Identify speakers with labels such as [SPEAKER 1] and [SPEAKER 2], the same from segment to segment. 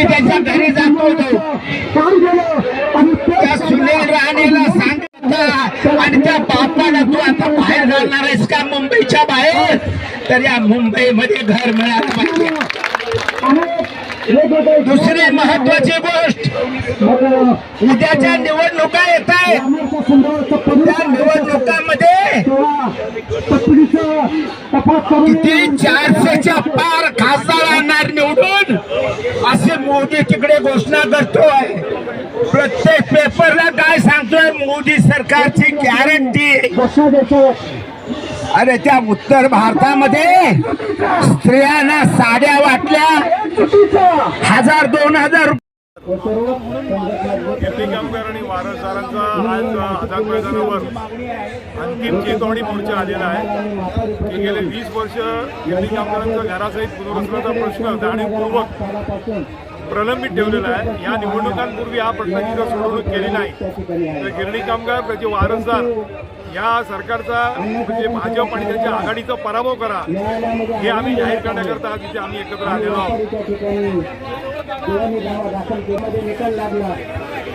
[SPEAKER 1] आम्ही त्यांच्या घरी जातो होतो. त्या सुनील राणेला सांगितलं आणि त्या बापाला तू आता बाहेर घालणार आहेस का मुंबईच्या बाहेर? तर या मुंबईमध्ये घर मिळालं पाहिजे. दुसरी महत्वाची गोष्ट उद्याच्या निवडणुका येत आहेत. त्या निवडणुकामध्ये किती चारशेच्या पार खासदार आणणार निवडून? असे मोदी तिकडे घोषणा करतोय. प्रत्येक पेपरला काय सांगतोय? मोदी सरकारची गॅरंटी अरे त्या उत्तर भारतामध्ये स्त्रियांना साड्या वाटल्या. हजार दोन हजार
[SPEAKER 2] शेती कामगार आणि वारसदारांचा आज आझाद मैदानावर अंतिम चेतवणी मोर्चा आलेला आहे की गेले वीस वर्ष शेती कामगारांचा घरासहित पुनर्वसनाचा प्रश्न जाणीवपूर्वक प्रलंबित ठेवलेला आहे. या निवडणुकांपूर्वी हा प्रश्नाची जर सोडवणूक केली नाही. तर गिरणी कामगार त्याचे वारसदार या सरकारचा म्हणजे भाजप आणि त्याच्या आघाडीचा पराभव करा हे आम्ही जाहीर करण्याकरता आज इथे आम्ही एकत्र आलेलो आहोत.
[SPEAKER 3] निकाल लागला.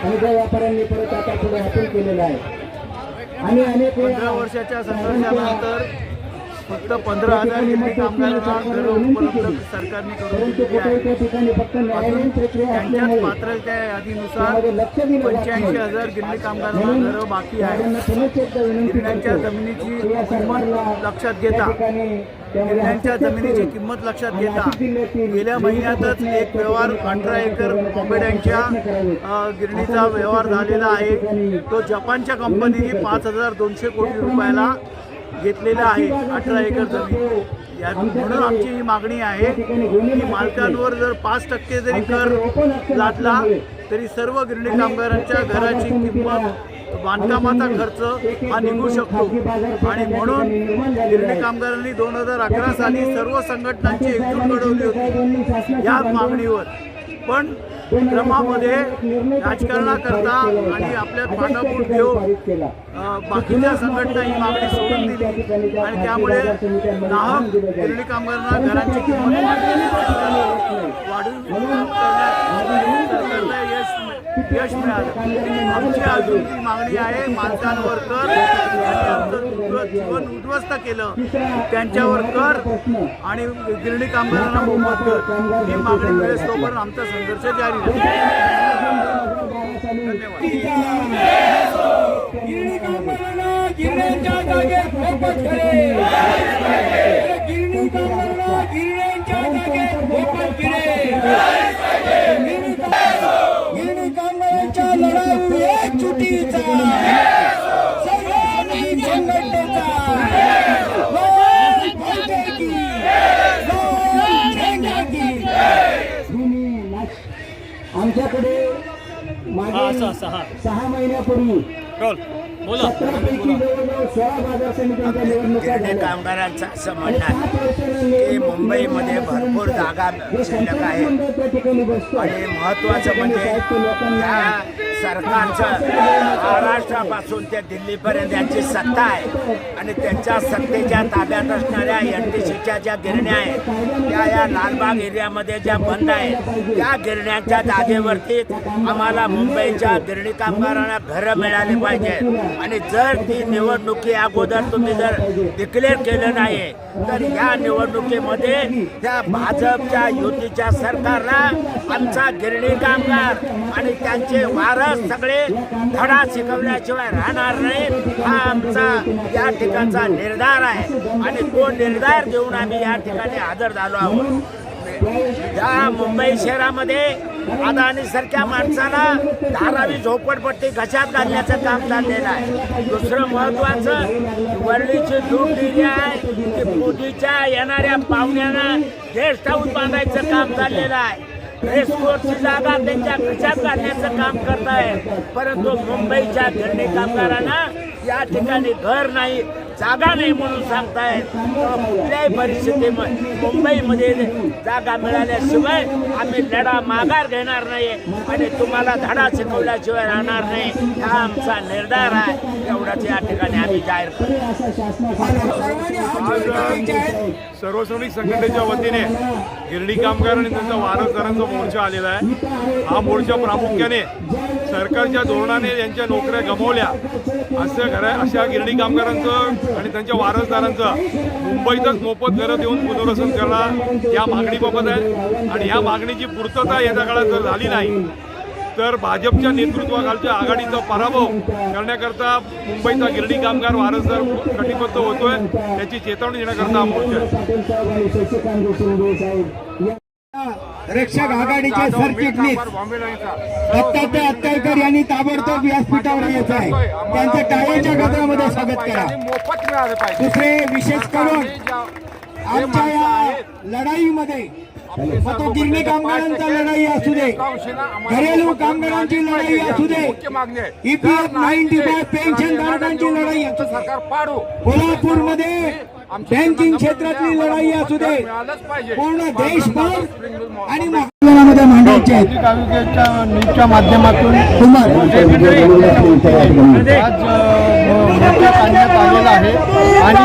[SPEAKER 3] आणि त्या व्यापाऱ्यांनी परत आता पुढे अपील केलेलं आहे. आणि अनेक
[SPEAKER 4] वर्षाच्या संघर्षानंतर फक्त पंधरा हजार गिरणी कामगारांना घरं उपलब्ध सरकारने करून दिलेली आहे. त्यांच्याच पात्रतेच्या यादीनुसार पंच्याऐंशी. हजार गिरणी कामगारांना घरं बाकी
[SPEAKER 3] दादांना
[SPEAKER 4] आहे
[SPEAKER 3] पुनश्च एकदा विनंती
[SPEAKER 4] गिरण्यांच्या जमिनीची किंमत लक्षात घेता. गिरण्यांच्या जमिनीची किंमत लक्षात घेता. गेल्या महिन्यातच एक व्यवहार अठरा एकर कोंबड्यांच्या गिरणीचा व्यवहार झालेला आहे. तो जपानच्या कंपनीने पाच हजार दोनशे कोटी रुपयाला घेतलेलं आहे अठरा एकर जमीन. या म्हणून आमची ही मागणी आहे की मालकांवर जर पाच टक्के जरी कर लादला तरी सर्व गिरणी कामगारांच्या घराची किंमत बांधकामाचा खर्च हा निघू शकतो. आणि म्हणून गिरणी कामगारांनी दोन हजार अकरा साली सर्व संघटनांची एकजूट घडवली होती. या मागणीवर. पण क्रमामध्ये राजकारणाकरता आणि आपल्या पाठापूर घेऊन बाकीच्या संघटना ही मागणी सोडून दिली. आणि त्यामुळे नाहक गिरणी कामगारांना घरांची किंमत वाढून यश मिळालं. आमची अजून ती मागणी आहे माणसांवर कर आमचं जीवन उद्ध्वस्त केलं त्यांच्यावर कर आणि गिरणी कामगारांना मोफत कर. ही मागणी मिळेल तोपर्यंत आमचा संघर्ष जारी
[SPEAKER 1] गिरण्यांच्या जागेत मोफत करे गिरणी कामगारांना गिरण्यांच्या जागेत मोफत करे गिरणी काम- गिरणी कामगारांच्या लढाऊ एकजुटीचा सर्वांनी संघटनेचा लोक बोलते की लोक झेंडा की
[SPEAKER 3] आमच्याकडे मागे सहा महिन्यापूर्वी सतरापैकी जवळजवळ सोळा बाजार समित्यांच्या निवडणुका
[SPEAKER 1] गिरणी
[SPEAKER 3] झाल्या.
[SPEAKER 1] कामगारांचं असं
[SPEAKER 3] आणि
[SPEAKER 1] म्हणणं आहे.
[SPEAKER 3] सात वर्षांना
[SPEAKER 1] की मुंबईमध्ये भरपूर जागा शिल्लक आहेत आणि महत्वाचं म्हणजे
[SPEAKER 3] साहित्य लोकांना
[SPEAKER 1] या सरकारचं महाराष्ट्रापासून ते दिल्लीपर्यंत यांची सत्ता आहे. आणि त्यांच्या सत्तेच्या ताब्यात असणाऱ्या एन टी सीच्या ज्या गिरण्या आहेत त्या या लालबाग एरियामध्ये ज्या बंद आहेत त्या गिरण्यांच्या जागेवरती आम्हाला मुंबईच्या गिरणी कामगारांना घरं मिळाली पाहिजेत आणि जर ती निवडणुकी अगोदर तुम्ही जर डिक्लेअर केलं नाही तर या निवडणुकीमध्ये त्या भाजपच्या युतीच्या सरकारला आमचा गिरणी कामगार आणि त्यांचे वारस सगळे धडा शिकवल्याशिवाय राहणार नाही. हा आमचा या ठिकाणचा निर्धार आहे आणि तो निर्धार घेऊन आम्ही या ठिकाणी हजर झालो आहोत. या मुंबई शहरामध्ये अदानी सारख्या माणसाला धारावी झोपडपट्टी घशात घालण्याचं काम चाललेलं आहे. दुसरं महत्वाचं वरळीची लूट दिली आहे की मोदीच्या येणाऱ्या पाहुण्यांना गेस्ट हाऊस बांधायचं काम चाललेलं आहे. रेसकोर्सची जागा त्यांच्या घशात घालण्याचं काम करताय परंतु मुंबईच्या गिरणी कामगारांना या ठिकाणी घर नाही. जागा नाही म्हणून सांगतायत. कुठल्याही परिस्थितीमध्ये मुंबईमध्ये जागा मिळाल्याशिवाय आम्ही लढा माघार घेणार नाही आणि तुम्हाला धडा शिकवल्याशिवाय राहणार नाही. हा आमचा निर्धार आहे. एवढाच या ठिकाणी आम्ही जाहीर करतो.
[SPEAKER 2] आज संघटनेच्या वतीने गिरणी कामगार आणि त्यांचा वारसदारांचा मोर्चा आलेला आहे. हा मोर्चा प्रामुख्याने सरकारच्या धोरणाने यांच्या नोकऱ्या गमावल्या. असं घरा अशा गिरणी कामगारांचं आणि त्यांच्या वारसदारांचं मुंबईतच मोफत घरं देऊन पुनर्वसन करणं या मागणीबाबत आहे. आणि या मागणीची पूर्तता येत्या काळात जर झाली नाही तर भाजपच्या नेतृत्वाखालच्या आघाडीचा पराभव करण्याकरता मुंबईचा गिरणी कामगार वारसदार कटिबद्ध होतोय त्याची चेतावणी देण्याकरता हा मोर्चा
[SPEAKER 3] रक्षक आघाडीचे सरचिटणीस दत्तात्रय अत्तरकर यांनी ताबडतोब व्यासपीठावर यायचं आहे. त्यांचं टाळ्याच्या गजरामध्ये स्वागत करा. दुसरे विशेष करून आमच्या या लढाईमध्ये मग तो गिरणी कामगारांचा लढाई असू दे. घरेलू कामगारांची लढाई. असू दे.
[SPEAKER 5] नाही
[SPEAKER 3] 95
[SPEAKER 5] दिले,
[SPEAKER 3] पेन्शन धारकांची लढाई असू दे.
[SPEAKER 5] सरकार पाडू.
[SPEAKER 3] कोल्हापूरमध्ये बँकिंग क्षेत्रातली लढाई असू दे. पूर्ण देशभर आणि महाराष्ट्रामध्ये मांडायचे
[SPEAKER 6] न्यूजच्या माध्यमातून
[SPEAKER 3] कुमार.
[SPEAKER 6] आज काढण्यात आलेला आहे. आणि